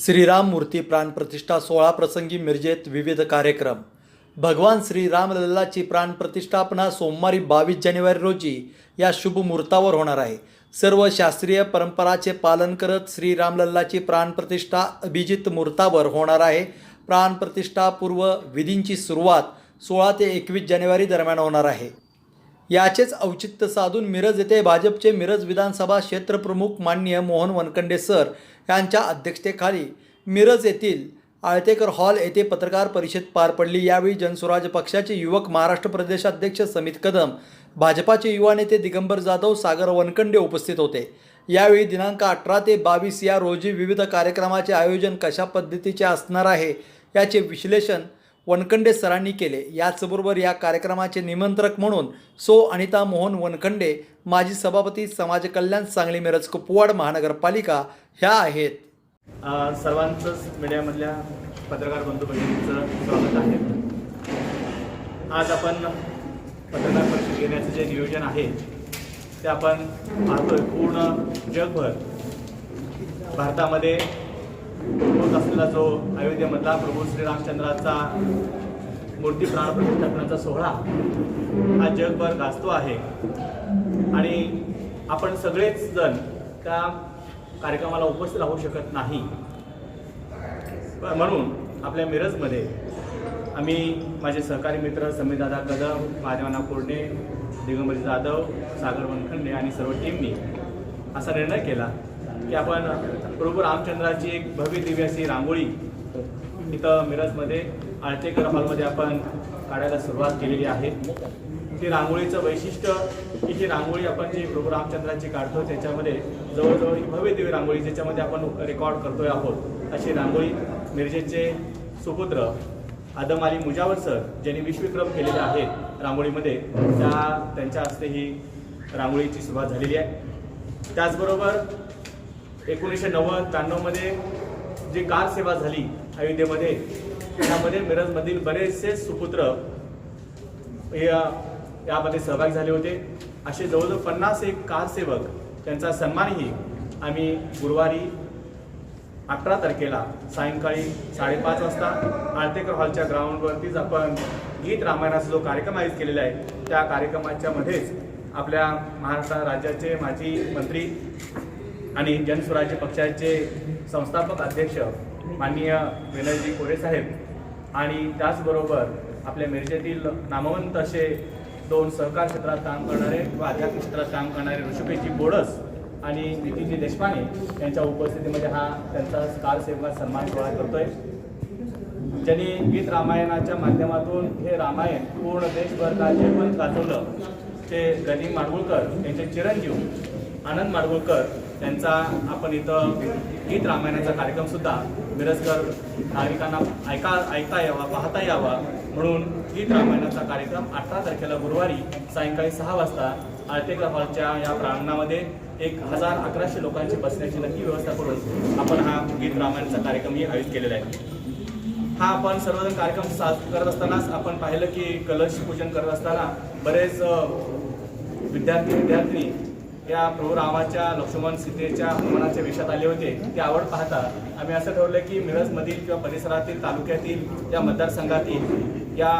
श्रीराम मूर्ती प्राणप्रतिष्ठा सोळा प्रसंगी मिरजेत विविध कार्यक्रम. भगवान श्रीरामलल्लाची प्राणप्रतिष्ठापना सोमवारी बावीस जानेवारी रोजी या शुभ मुहूर्तावर होणार आहे. सर्व शास्त्रीय परंपराचे पालन करत श्रीरामलल्लाची प्राणप्रतिष्ठा अभिजित मुहूर्तावर होणार आहे. प्राणप्रतिष्ठापूर्व विधींची सुरुवात सोळा ते एकवीस जानेवारी दरम्यान होणार आहे. याचेच औचित्य साधून मिरज येथे भाजपचे मिरज विधानसभा क्षेत्रप्रमुख माननीय मोहन वनकंडे सर यांच्या अध्यक्षतेखाली मिरज येथील आळतेकर हॉल येथे पत्रकार परिषद पार पडली. यावेळी जनस्वराज पक्षाचे युवक महाराष्ट्र प्रदेशाध्यक्ष समित कदम भाजपाचे युवा नेते दिगंबर जाधव सागर वनकंडे उपस्थित होते. यावेळी दिनांक अठरा ते बावीस या रोजी विविध कार्यक्रमाचे आयोजन कशा पद्धतीचे असणार आहे याचे विश्लेषण वनखंडे सरांनी केले. याचबरोबर या कार्यक्रमाचे निमंत्रक म्हणून सो अनिता मोहन वनखंडे माजी सभापती समाज कल्याण सांगली मिरज कुपवाड महानगरपालिका ह्या आहेत. सर्वांचंच मीडियामधल्या पत्रकार बंधू भगिनींचं स्वागत आहे. आज आपण पत्रकार परिषद घेण्याचं जे नियोजन आहे ते आपण पाहतोय. पूर्ण जगभर भारतामध्ये होत असलेला जो अयोध्येमधला प्रभू श्रीरामचंद्राचा मूर्ती प्राण प्रतिष्ठापनाचा सोहळा हा जगभर गाजतो आहे. आणि आपण सगळेच जण त्या कार्यक्रमाला उपस्थित राहू शकत नाही. म्हणून आपल्या मिरजमध्ये आम्ही माझे सहकारी मित्र समीरदादा कदम महादेवाना कोरडे दिगंबरी जाधव सागर वनखंडे आणि सर्व टीमनी असा निर्णय केला की आपण प्रभू रामचंद्राची एक भव्य दिव्य अशी रांगोळी इथं मिरजमध्ये आळतेकर हॉलमध्ये आपण काढायला सुरुवात केलेली आहे. ती रांगोळीचं वैशिष्ट्य की ही रांगोळी आपण जी प्रभू रामचंद्राची काढतो त्याच्यामध्ये जवळजवळ ही भव्य दिव्य रांगोळी ज्याच्यामध्ये आपण रेकॉर्ड करतोय आहोत अशी रांगोळी मिरजेचे सुपुत्र आदम अली मुजावर सर ज्यांनी विश्वविक्रम केलेले आहेत रांगोळीमध्ये त्या त्यांच्या हस्ते ही रांगोळीची सुरुवात झालेली आहे. त्याचबरोबर एकोणीसशे नव्वद त्र्याण्णवमध्ये जी कार सेवा झाली अयोध्येमध्ये त्यामध्ये मिरजमधील बरेचसे सुपुत्र या यामध्ये सहभागी झाले होते. असे जवळजवळ पन्नास एक कारसेवक त्यांचा सन्मानही आम्ही गुरुवारी अठरा तारखेला सायंकाळी साडेपाच वाजता आळतेकर हॉलच्या ग्राउंडवरतीच आपण गीत रामायणाचा जो कार्यक्रम आयोजित केलेला आहे त्या कार्यक्रमाच्या मध्येच आपल्या महाराष्ट्र राज्याचे माजी मंत्री आणि जनस्वराज्य पक्षाचे संस्थापक अध्यक्ष माननीय विनयजी कोरे साहेब आणि त्याचबरोबर आपल्या मिरजेतील नामवंत असे दोन सहकार क्षेत्रात काम करणारे व आध्यात्मिक क्षेत्रात काम करणारे ऋषिकेशजी बोडस आणि नितीनजी देशपांडे यांच्या उपस्थितीमध्ये हा त्यांचा कार सेवका सन्मान सोहळा करतोय. ज्यांनी गीत रामायणाच्या माध्यमातून हे रामायण पूर्ण देशभर का जेवण पण गाजवलं ते गणी माडगुळकर यांचे चिरंजीव आनंद माडगुळकर त्यांचा आपण इथं गीत रामायणाचा कार्यक्रम सुद्धा मिरजकर नागरिकांना ऐका ऐकता यावा पाहता यावा म्हणून गीत रामायणाचा कार्यक्रम अठरा तारखेला गुरुवारी सायंकाळी सहा वाजता आळतेकर हॉलच्या या प्रांगणामध्ये एक हजार अकराशे लोकांची बसण्याची नक्की व्यवस्था करून आपण हा गीत रामायणाचा कार्यक्रमही आयोजित केलेला आहे. हा आपण सर्वजण कार्यक्रम सा करत असतानाच आपण पाहिलं की कलश पूजन करत असताना बरेच विद्यार्थी विद्यार्थी विद्यार्थिनी या प्रभू रामाच्या लक्ष्मण सीतेच्या हनुमानाच्या वेशात आले होते. ते आवड पाहता आम्ही असं ठरवलं की मिरजमधील किंवा परिसरातील तालुक्यातील या मतदारसंघातील या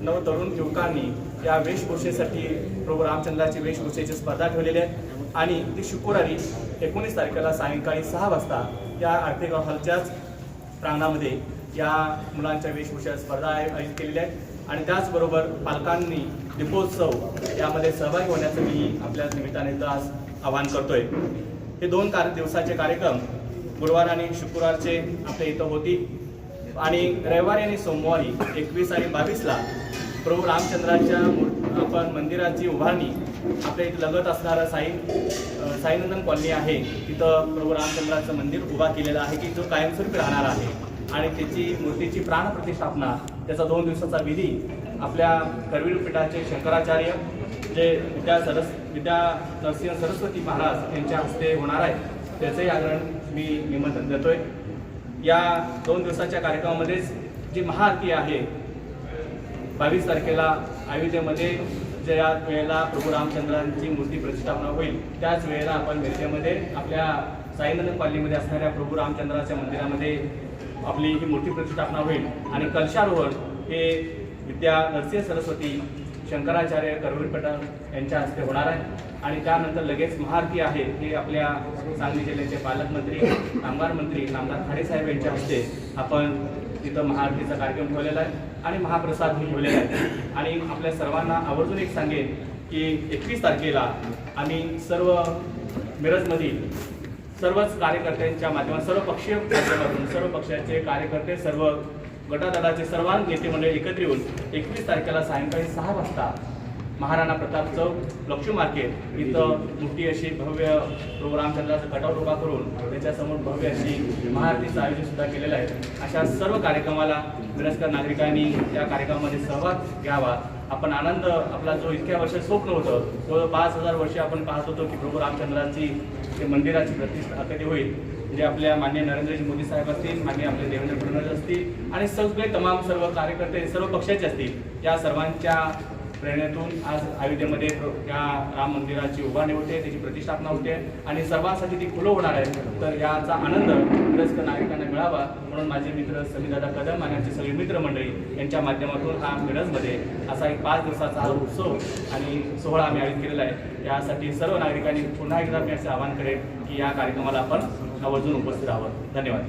नवतरुण युवकांनी या वेशभूषेसाठी प्रभू रामचंद्राची वेशभूषेची स्पर्धा ठेवलेली आहे. आणि ती शुक्रवारी एकोणीस तारखेला सायंकाळी सहा वाजता या आर्थिक हॉलच्याच प्रांगणामध्ये या मुलांच्या वेशभूषा स्पर्धा आयोजित केलेल्या आहेत. आणि त्याचबरोबर पालकांनी दीपोत्सव यामध्ये सहभागी होण्याचं मी आपल्या निमित्ताने आज आवाहन करतोय. हे दोन कार दिवसाचे कार्यक्रम गुरुवार आणि शुक्रवारचे आपल्या इथं होती आणि रविवारी आणि सोमवारी एकवीस आणि बावीसला प्रभू रामचंद्राच्या आपण मंदिराची उभारणी आपल्या इथं लगत असणारं साई साईनंदन कॉलनी आहे. तिथं प्रभू रामचंद्राचं मंदिर उभा केलेलं आहे की जो कायमस्वरूपी राहणार आहे. आणि त्याची मूर्तीची प्राणप्रतिष्ठापना त्याचा दोन दिवसाचा विधी आपल्या करवीर पीठाचे शंकराचार्य जे विद्या सरस विद्या नरसिंह सरस्वती महाराज यांच्या हस्ते होणार आहे त्याचंही आग्रहण मी निमंत्रण देतोय. या दोन दिवसाच्या कार्यक्रमामध्येच जी महाआरती आहे बावीस तारखेला अयोध्येमध्ये ज्या वेळेला प्रभू रामचंद्रांची मूर्ती प्रतिष्ठापना होईल. त्याच वेळेला आपण मिरजेमध्ये आपल्या साईनंद कॉलनीमध्ये असणाऱ्या प्रभू रामचंद्राच्या मंदिरामध्ये आपली ही मूर्ती प्रतिष्ठापना होईल. आणि कलशारोहण हे विद्या नरसिंह सरस्वती शंकराचार्य करवीर यांच्या हस्ते होणार आहे. आणि त्यानंतर लगेच महाआरती आहे हे आपल्या सांगली जिल्ह्याचे पालकमंत्री कामगार मंत्री नामदार खाडेसाहेब यांच्या हस्ते आपण तिथं महाआरतीचा कार्यक्रम ठेवलेला आहे आणि महाप्रसाद ही ठेवलेला आहे. आणि आपल्या सर्वांना आवर्जून एक सांगेन की एकवीस तारखेला आम्ही सर्व मिरजमधील सर्वच कार्यकर्त्यांच्या माध्यमात सर्व पक्षीय माध्यमातून सर्व पक्षाचे कार्यकर्ते सर्व गटादलाचे सर्वांग नेते मंडळी एकत्र येऊन एकवीस तारखेला सायंकाळी सहा वाजता महाराणा प्रताप चौक लक्ष्मी मार्केट. इथं मोठी अशी भव्य प्रोग्राम त्यांना गटावर उभा करून त्याच्यासमोर भव्य अशी महाआरतीचं आयोजन सुद्धा केलेलं आहे. अशा सर्व कार्यक्रमाला विरस्कर नागरिकांनी त्या कार्यक्रमामध्ये सहभाग घ्यावा. आपण आनंद आपला जो इतक्या वर्ष स्वप्न होतं तो पाच हजार वर्ष आपण पाहत होतो की प्रभू रामचंद्राची ते मंदिराची प्रतिष्ठा कधी होईल. म्हणजे आपल्या मान्य नरेंद्रजी मोदी साहेब असतील मान्य आपले देवेंद्र फडणवीस असतील आणि सगळे तमाम सर्व कार्यकर्ते सर्व पक्षाचे असतील या सर्वांच्या प्रेरणेतून आज अयोध्येमध्ये प्र- या राम मंदिराची उभारणी होते त्याची प्रतिष्ठापना होते आणि सर्वांसाठी ती खुलं होणार आहे. तर याचा आनंद ग्रस्त नागरिकांना मिळावा म्हणून माझे मित्र समीदादा कदम आणि आमचे सगळे मित्रमंडळी यांच्या माध्यमातून हा मिरजमध्ये असा एक पाच दिवसाचा उत्सव आणि सोहळा आम्ही आयोजित केलेला आहे. यासाठी सर्व नागरिकांनी पुन्हा एकदा मी असे आवाहन करेन की या कार्यक्रमाला आपण आवर्जून उपस्थित राहावं. धन्यवाद.